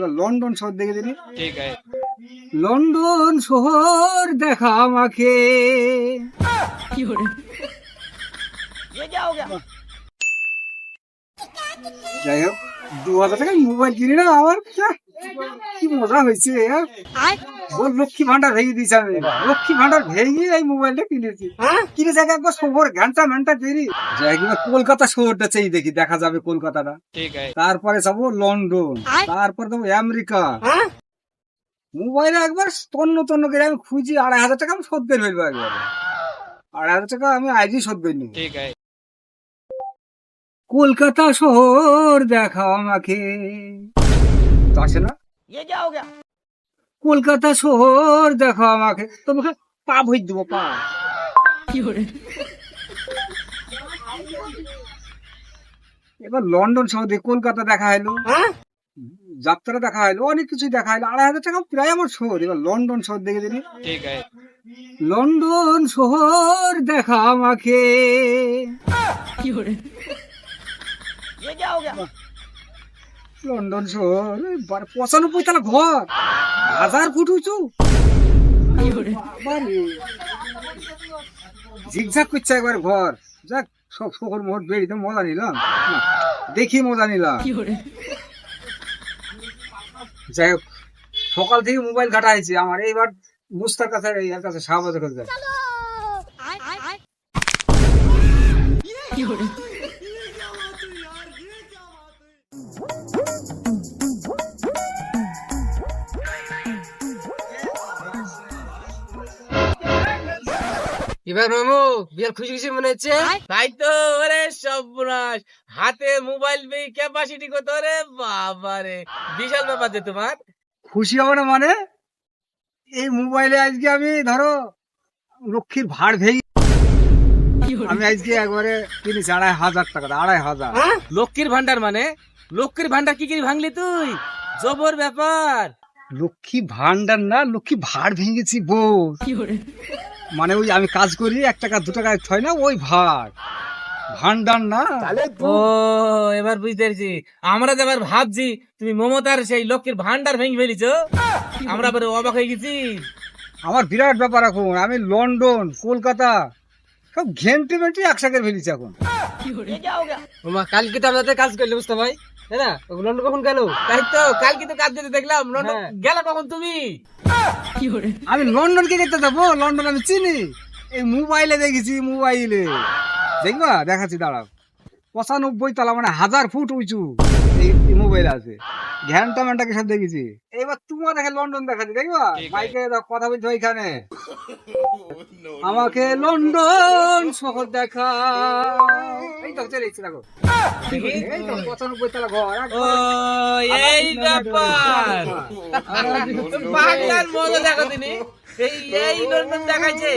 London শহর দেখে দিলি লন্ডন শহর দেখা আমাকে। যাই হোক দু হাজার টাকা মোবাইল কিনে না আমার কি মজা হয়েছে ওর লক্ষ্মী ভান্ডার ভেঙে দিয়েছে আমি লক্ষ্মী ভান্ডার ভেঙে এই মোবাইলটা কিনেছি কিনে একবার শহর ঘণ্টা ঘণ্টা দেরি কলকাতা শহরটা দেখি দেখা যাবে কলকাতাটা তারপরে যাব লন্ডন তারপর যাব আমেরিকা মোবাইল একবার তন্ন তন্ন করে আমি খুঁজি আড়াই হাজার টাকা আমি শোধ করে ফেলব একবার আড়াই হাজার টাকা আমি আজই শোধ করে কলকাতা শহর দেখা আমাকে। আসে না? কলকাতা শহর দেখা আমাকে তোমাকে পা ভই দেবো পা এবার লন্ডন শহর দিয়ে কলকাতা দেখা হলো যাত্রা দেখা হলো অনেক কিছু দেখা হলো আড়াই হাজার টাকা প্রায় আমার শহর এবার লন্ডন শহর দেখে দিনি ठीक है লন্ডন শহর দেখা আমাকে লন্ডন শহর পঁচানব্বই তালা ঘর। হাজার ফুট উঁচু। ঝিকঝাক করছে একবার ঘর। যাক সব শহর মোট বেরিয়ে মজা নিলাম। দেখি মজা নিলাম। যাই হোক সকাল থেকে মোবাইল ঘাটা হয়েছে আমার। এইবার মুস্তার কাছে এর কাছে শাহবাজের কাছে এবার মামু বিয়ার খুশি খুশি মনে হচ্ছে? তাই তো ওরে সর্বনাশ। হাতে মোবাইল পেয়ে ক্যাপাসিটি কত রে বাবা রে বিশাল ব্যাপার যে তোমার। খুশি হবে না মানে? এই মোবাইলে আজকে আমি ধরো লক্ষ্মীর ভাড় ভেঙে আমি আজকে একবারে কিনেছি আড়াই হাজার টাকা আড়াই হাজার। লক্ষ্মীর ভান্ডার মানে? লক্ষ্মীর ভান্ডার কি কি ভাঙলি তুই? জবর ব্যাপার। লক্ষ্মী ভান্ডার না লক্ষ্মী ভাড় ভেঙেছি বউ মানে ওই আমি কাজ করি এক টাকা দু টাকা হয় না ওই ভাড় ভান্ডার না। ও এবার বুঝতে পেরেছি। আমরা তো এবার ভাবছি তুমি মমতার সেই লক্ষ্মীর ভান্ডার ভেঙে ফেলিছ। আমরা এবার অবাক হয়ে গেছি। আমার বিরাট ব্যাপার এখন। আমি লন্ডন কলকাতা সব ঘেন্টে মেন্টে একসাথে ফেলেছি এখন। কালকে তো আপনাদের কাজ করলে বুঝতে ভাই তাই না? লন্ডন কখন গেল? তাই তো কালকে তো কাজ দিতে দেখলাম। লন্ডন হ্যাঁ। গেল কখন তুমি? আমি লন্ডন কে দেখতে যাব, লন্ডন আমি চিনি। এই মোবাইলে দেখেছি, মোবাইলে। দেখবা? দেখাচ্ছি, দাঁড়াও। পঁচানব্বই তলা মানে হাজার ফুট উঁচু। এই মোবাইল আছে। ম্যানটাকে সব দেখেছি। এবার তোমার দেখে লন্ডন দেখাচ্ছি দেখবা? মাইকে দাও, কথা বলছো ওইখানে। আমাকে লন্ডন শহর দেখা এই তো চলে এসেছি দেখো। এই তো পঁচানব্বই তলা ঘর এই ব্যাপার। বাংলার মজা দেখো তিনি এই এই লন্ডন দেখাইছে